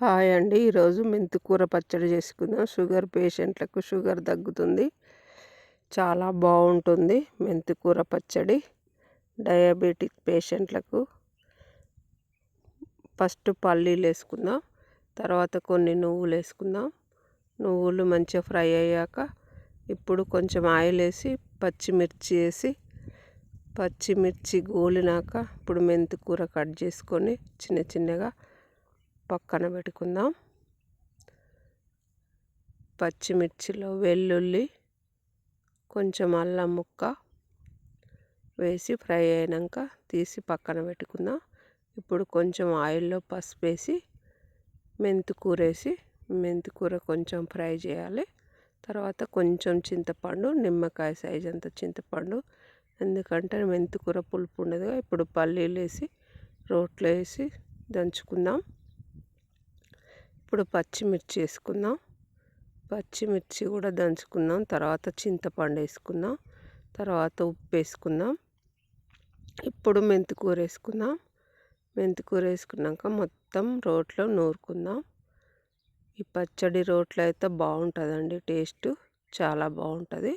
Hi అండి. ఈరోజు మెంతికూర పచ్చడి చేసుకుందాం. షుగర్ పేషెంట్లకు షుగర్ తగ్గుతుంది. చాలా బాగుంటుంది మెంతికూర పచ్చడి. డయాబెటిక్ పేషెంట్లకు ఫస్ట్ పల్లీలు వేసుకుందాం. తర్వాత కొన్ని నువ్వులు వేసుకుందాం. నువ్వులు మంచిగా ఫ్రై అయ్యాక ఇప్పుడు కొంచెం ఆయిల్ వేసి పచ్చిమిర్చి వేసి పచ్చిమిర్చి గోలినాక ఇప్పుడు మెంతికూర కట్ చేసుకొని చిన్న చిన్నగా పక్కన పెట్టుకుందాం. పచ్చిమిర్చిలో వెల్లుల్లి కొంచెం అల్లం ముక్క వేసి ఫ్రై అయినాక తీసి పక్కన పెట్టుకుందాం. ఇప్పుడు కొంచెం ఆయిల్లో పసుపు వేసి మెంతికూర వేసి మెంతికూర కొంచెం ఫ్రై చేయాలి. తర్వాత కొంచెం చింతపండు నిమ్మకాయ సైజ్ అంత చింతపండు. ఎందుకంటే మెంతికూర పులుపు ఉండదు ఇప్పుడు పల్లీలు వేసి రోట్లో వేసి దంచుకుందాం. ఇప్పుడు పచ్చిమిర్చి వేసుకుందాం. పచ్చిమిర్చి కూడా దంచుకుందాం. తర్వాత చింతపండు వేసుకుందాం. తర్వాత ఉప్పు వేసుకుందాం. ఇప్పుడు మెంతికూర వేసుకుందాం. మెంతికూర వేసుకున్నాక మొత్తం రోట్లో నూరుకుందాం. ఈ పచ్చడి రోట్లో అయితే బాగుంటుందండి. టేస్ట్ చాలా బాగుంటుంది.